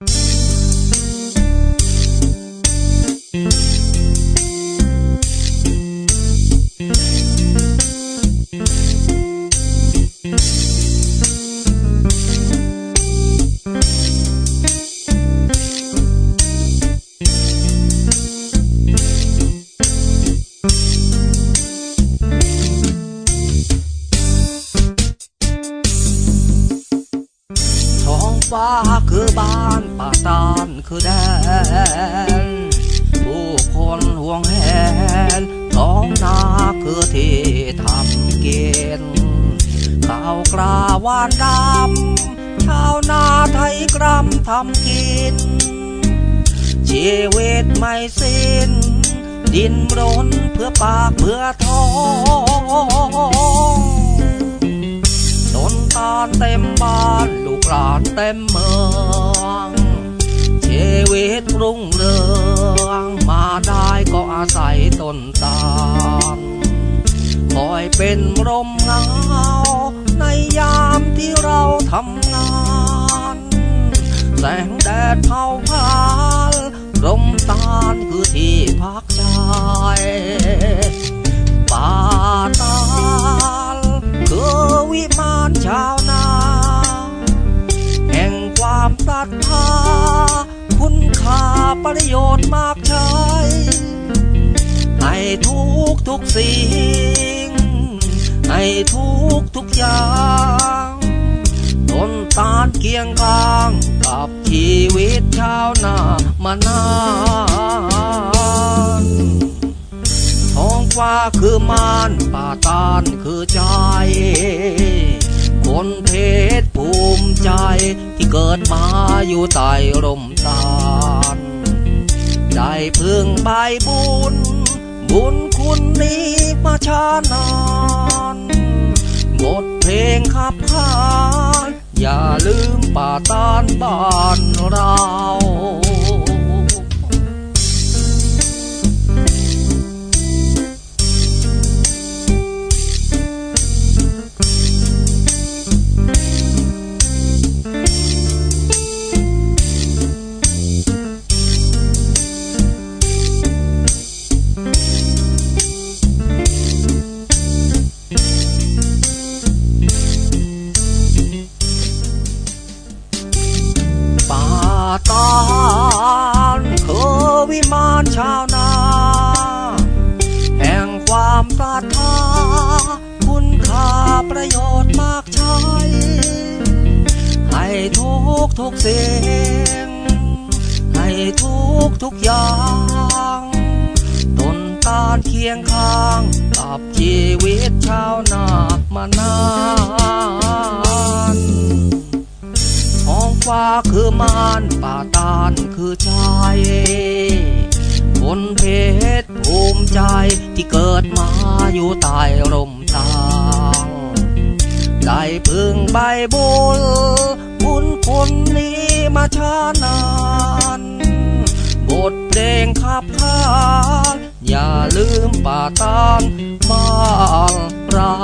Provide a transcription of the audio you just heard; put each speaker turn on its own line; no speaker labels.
ท้ ฟ้าคือบ้านป่าตานคือแดน ผู้คนห่วงแหนท้องนาคือที่ทำกินข้าวกลาวานดำชาวนาไทยกรำทำกิน ชีวิตไม่สิ้น ดินรนเพื่อปากเพื่อท้อง นเต็มบ้านลูกหลานเต็มเมืองชีวิตรุ่งเรืองมาได้ก็อาศัยต้นตาลคอยเป็นร่มเงาในยามที่เราทำงานแสงแดดเผาผลาญร่มตาลคือที่พักใจ ศรัทธาคุณค่าประโยชน์มากใช้ให้ทุกทุกสิ่ง ให้ทุกทุกอย่างต้นตาลเคียงข้างกับชีวิตชาวนามานานท้องฟ้าคือมานป่าตานคือใจ คนเพชรภูมิใจ ที่เกิดมาอยู่ใต้ร่มตาลได้พึ่งใบบุญ บุญคุณนี้มาช้านานบทเพลงขับขานอย่าลืมป่าตานบ้านเราานคือวิมานชาวนา แห่งความศรัทธาคุณค่าประโยชน์มากใช้ให้ทุกทุกสิ่งให้ทุกทุกอย่างตนตาลเคียงข้างกับชีวิตชาวนามานาานคือชายคนเพชรภูมิใจที่เกิดมาอยู่ใต้ร่มตาลได้พึ่งใบบุญบุญคนนี้มาช้านาน บทเพลงขับขานอย่าลืมป่าตานบ้านเรา